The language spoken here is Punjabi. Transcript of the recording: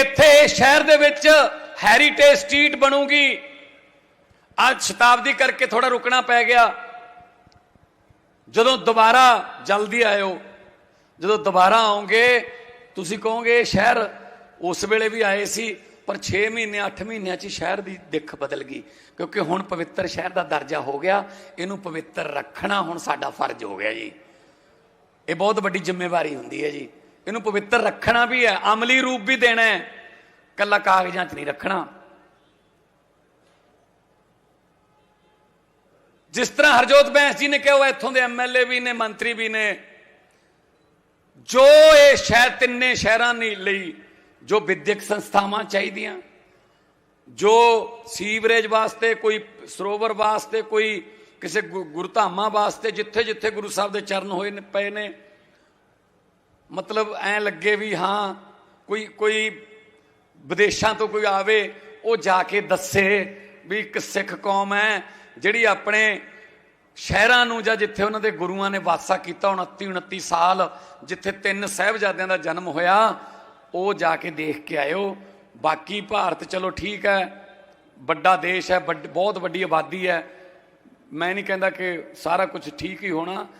ਇੱਥੇ ਸ਼ਹਿਰ ਦੇ ਵਿੱਚ ਹੈਰੀਟੇਜ ਸਟਰੀਟ ਬਣੂਗੀ। ਅੱਜ ਸ਼ਤਾਬਦੀ ਕਰਕੇ ਥੋੜਾ ਰੁਕਣਾ ਪੈ ਗਿਆ। ਜਦੋਂ ਦੁਬਾਰਾ ਜਲਦੀ ਆਇਓ, ਜਦੋਂ ਦੁਬਾਰਾ ਆਉਂਗੇ ਤੁਸੀਂ ਕਹੋਗੇ, ਸ਼ਹਿਰ ਉਸ ਵੇਲੇ ਵੀ ਆਏ ਸੀ, ਪਰ 6 ਮਹੀਨੇ 8 ਮਹੀਨਿਆਂ 'ਚ ਸ਼ਹਿਰ ਦੀ ਦਿੱਖ ਬਦਲ ਗਈ। ਕਿਉਂਕਿ ਹੁਣ ਪਵਿੱਤਰ ਸ਼ਹਿਰ ਦਾ ਦਰਜਾ ਹੋ ਗਿਆ, ਇਹਨੂੰ ਪਵਿੱਤਰ ਰੱਖਣਾ ਹੁਣ ਸਾਡਾ ਫਰਜ਼ ਹੋ ਗਿਆ ਜੀ। ਇਹ ਬਹੁਤ ਵੱਡੀ ਜ਼ਿੰਮੇਵਾਰੀ ਹੁੰਦੀ ਹੈ ਜੀ। ਇਹਨੂੰ ਪਵਿੱਤਰ ਰੱਖਣਾ ਵੀ ਹੈ, ਅਮਲੀ ਰੂਪ ਵੀ ਦੇਣਾ ਹੈ। ਕੱਲਾ ਕਾਗਜ਼ਾਂ 'ਚ ਨਹੀਂ ਰੱਖਣਾ। ਜਿਸ ਤਰ੍ਹਾਂ ਹਰਜੋਤ ਬੈਂਸ ਜੀ ਨੇ ਕਿਹਾ, ਉਹ ਇੱਥੋਂ ਦੇ ਐਮਐਲਏ ਵੀ ਨੇ, ਮੰਤਰੀ ਵੀ ਨੇ। ਜੋ ਇਹ ਸ਼ਹਿਰ, ਤਿੰਨੇ ਸ਼ਹਿਰਾਂ ਨੇ ਲਈ, ਜੋ ਵਿਦਿਅਕ ਸੰਸਥਾਵਾਂ ਚਾਹੀਦੀਆਂ, ਜੋ ਸੀਵਰੇਜ ਵਾਸਤੇ, ਕੋਈ ਸਰੋਵਰ ਵਾਸਤੇ, ਕੋਈ ਕਿਸੇ ਗੁ- ਗੁਰਧਾਮਾਂ ਵਾਸਤੇ ਜਿੱਥੇ ਜਿੱਥੇ ਗੁਰੂ ਸਾਹਿਬ ਦੇ ਚਰਨ ਹੋਏ ਪਏ ਨੇ ਮਤਲਬ ਐ ਲੱਗੇ ਵੀ ਹਾਂ, ਕੋਈ ਕੋਈ ਵਿਦੇਸ਼ਾਂ ਤੋਂ ਕੋਈ ਆਵੇ, ਉਹ ਜਾ ਕੇ ਦੱਸੇ ਵੀ ਇੱਕ ਸਿੱਖ ਕੌਮ ਹੈ ਜਿਹੜੀ ਆਪਣੇ ਸ਼ਹਿਰਾਂ ਨੂੰ ਜਾਂ ਜਿੱਥੇ ਉਹਨਾਂ ਦੇ ਗੁਰੂਆਂ ਨੇ ਵਾਸਾ ਕੀਤਾ 29 29 ਸਾਲ, ਜਿੱਥੇ ਤਿੰਨ ਸਹਿਬਜ਼ਾਦਿਆਂ ਦਾ ਜਨਮ ਹੋਇਆ, ਉਹ ਜਾ ਕੇ ਦੇਖ ਕੇ ਆਇਓ। ਬਾਕੀ ਭਾਰਤ ਚਲੋ ਠੀਕ ਹੈ, ਵੱਡਾ ਦੇਸ਼ ਹੈ, ਵੱਡ- ਬਹੁਤ ਵੱਡੀ ਆਬਾਦੀ ਹੈ। ਮੈਂ ਨਹੀਂ ਕਹਿੰਦਾ ਕਿ ਸਾਰਾ ਕੁਝ ਠੀਕ ਹੀ ਹੋਣਾ।